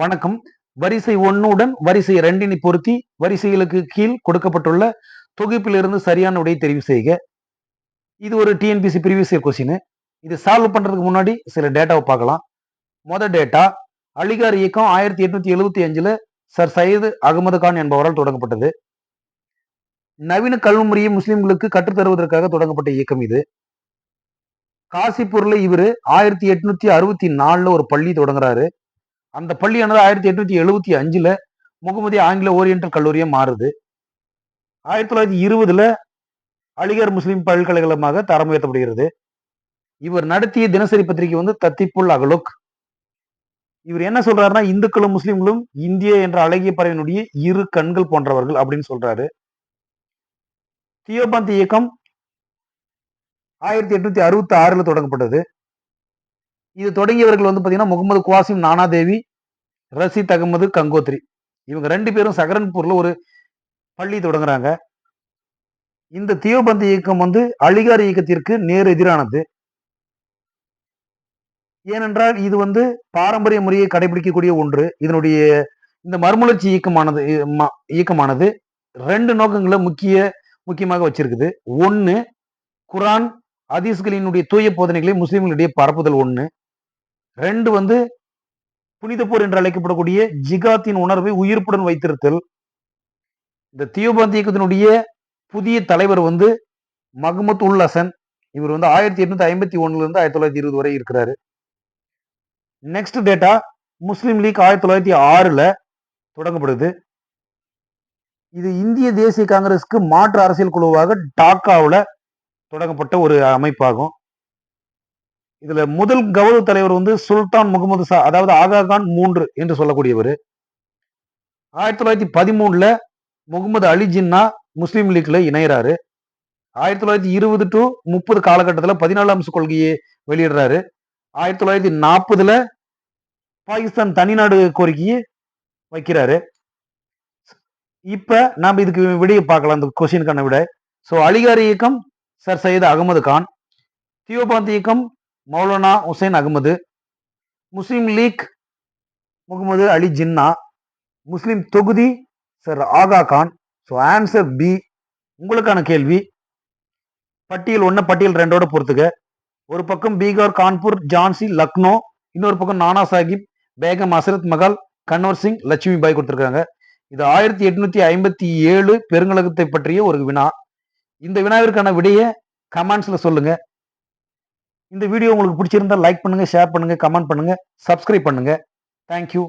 வணக்கம். வரிசை ஒன்னுடன் வரிசை ரெண்டினை பொருத்தி வரிசைகளுக்கு கீழ் கொடுக்கப்பட்டுள்ள தொகுப்பிலிருந்து சரியான உடையை தெரிவு செய்க. இது ஒரு டிஎன்பிசி ப்ரீவியஸ் இயர் கொஸ்டின் இது சால்வ் பண்றதுக்கு முன்னாடி சில டேட்டாவை பார்க்கலாம். மொத டேட்டா அலிகார் இயக்கம் ஆயிரத்தி எட்நூத்தி எழுபத்தி அஞ்சுல சர் சையது அகமது கான் என்பவரால் தொடங்கப்பட்டது. நவீன கல்வி முறையை முஸ்லிம்களுக்கு கற்றுத்தருவதற்காக தொடங்கப்பட்ட இயக்கம் இது. காசிப்பூர்ல இவரு ஆயிரத்தி எட்நூத்தி அறுபத்தி நாலுல ஒரு பள்ளி தொடங்குறாரு. அந்த பள்ளியானது ஆயிரத்தி எட்நூத்தி எழுபத்தி அஞ்சுல முகமதி ஆங்கில ஓரியன்டல் கல்லூரியா மாறுது. ஆயிரத்தி தொள்ளாயிரத்தி இருபதுல அலிகர் முஸ்லிம் பல்கலைக்கழகமாக தரம் உயர்த்தப்படுகிறது. இவர் நடத்திய தினசரி பத்திரிகை வந்து தத்திப்புல் அகலுக். இவர் என்ன சொல்றாருன்னா இந்துக்களும் முஸ்லிம்களும் இந்திய என்ற அழகிய பறவையினுடைய இரு கண்கள் போன்றவர்கள் அப்படின்னு சொல்றாரு. தியோபந்த் இயக்கம் ஆயிரத்தி எட்நூத்தி அறுபத்தி ஆறுல தொடங்கப்பட்டது. இது தொடங்கியவர்கள் வந்து பார்த்தீங்கன்னா முகமது குவாசிம் நானாதேவி ரசீத் அகமது கங்கோத்ரி. இவங்க ரெண்டு பேரும் சகரன்பூர்ல ஒரு பள்ளி தொடங்குறாங்க. இந்த தீவபந்த இயக்கம் வந்து அலிகார் இயக்கத்திற்கு நேர் எதிரானது. ஏனென்றால் இது வந்து பாரம்பரிய முறையை கடைபிடிக்கக்கூடிய ஒன்று. இதனுடைய இந்த மறுமலர்ச்சி இயக்கமானது இயக்கமானது ரெண்டு நோக்கங்களை முக்கிய முக்கியமாக வச்சிருக்குது. ஒன்னு குரான் அதீஸ்களினுடைய தூய போதனைகளை முஸ்லிம்களிடையே பரப்புதல். ஒன்று ரெண்டு வந்து புனித போர் என்று அழைக்கப்படக்கூடிய ஜிகாத்தின் உணர்வை உயிர்ப்புடன் வைத்திருத்தல். இந்த தியோபந்த் இயக்கத்தினுடைய புதிய தலைவர் வந்து மஹமத் உல் ஹசன். இவர் வந்து ஆயிரத்தி எட்நூத்தி ஐம்பத்தி ஒண்ணுல இருந்து ஆயிரத்தி தொள்ளாயிரத்தி இருபது வரை இருக்கிறாரு. நெக்ஸ்ட் டேட்டா முஸ்லீம் லீக் ஆயிரத்தி தொள்ளாயிரத்தி ஆறுல தொடங்கப்படுது. இது இந்திய தேசிய காங்கிரஸ்க்கு மாற்று அரசியல் குழுவாக டாக்காவில் தொடங்கப்பட்ட ஒரு அமைப்பாகும். இதுல முதல் கௌரவ தலைவர் வந்து சுல்தான் முகமது சா அதாவது ஆகா கான் மூன்று என்று சொல்லக்கூடியவர். ஆயிரத்தி தொள்ளாயிரத்தி பதிமூணுல முகமது அலி ஜின்னா முஸ்லீம் லீக்ல இணையறாரு. ஆயிரத்தி தொள்ளாயிரத்தி இருபது டு முப்பது காலகட்டத்தில் பதினாலு அம்ச கொள்கையை வெளியிடுறாரு. ஆயிரத்தி தொள்ளாயிரத்தி நாற்பதுல பாகிஸ்தான் தனிநாடு கோரிக்கையை வைக்கிறாரு. இப்ப நாம் இதுக்கு விடையை பார்க்கலாம் இந்த கொஸ்டினுக்கான விட. ஸோ அலிகார் இயக்கம் சர் சையது அகமது கான். தியோபாந்த் இயக்கம் மௌலானா ஹுசைன் அகமது முஸ்லீம் லீக் முகமது அலி ஜின்னா முஸ்லீம் தொகுதி சர் ஆகா கான். ஸோ ஆன்சர் பி உங்களுக்கான கேள்வி. பட்டியல் ஒன்று பட்டியல் ரெண்டோட பொறுத்துக்க. ஒரு பக்கம் பீகார் கான்பூர் ஜான்சி லக்னோ இன்னொரு பக்கம் நானா சாஹிப் பேகம் அசரத் மகால் கன்வர் சிங் லட்சுமி பாய் கொடுத்துருக்காங்க. இது ஆயிரத்தி எட்நூத்தி ஐம்பத்தி ஏழு பெருங்கலகத்தை பற்றிய ஒரு வினா. இந்த வினாவிற்கான விடையை கமெண்ட்ஸ்ல சொல்லுங்க. இந்த வீடியோ உங்களுக்கு பிடிச்சிருந்தா லைக் பண்ணுங்கள் ஷேர் பண்ணுங்கள் கமெண்ட் பண்ணுங்கள் சப்ஸ்கிரைப் பண்ணுங்கள் தேங்க்யூ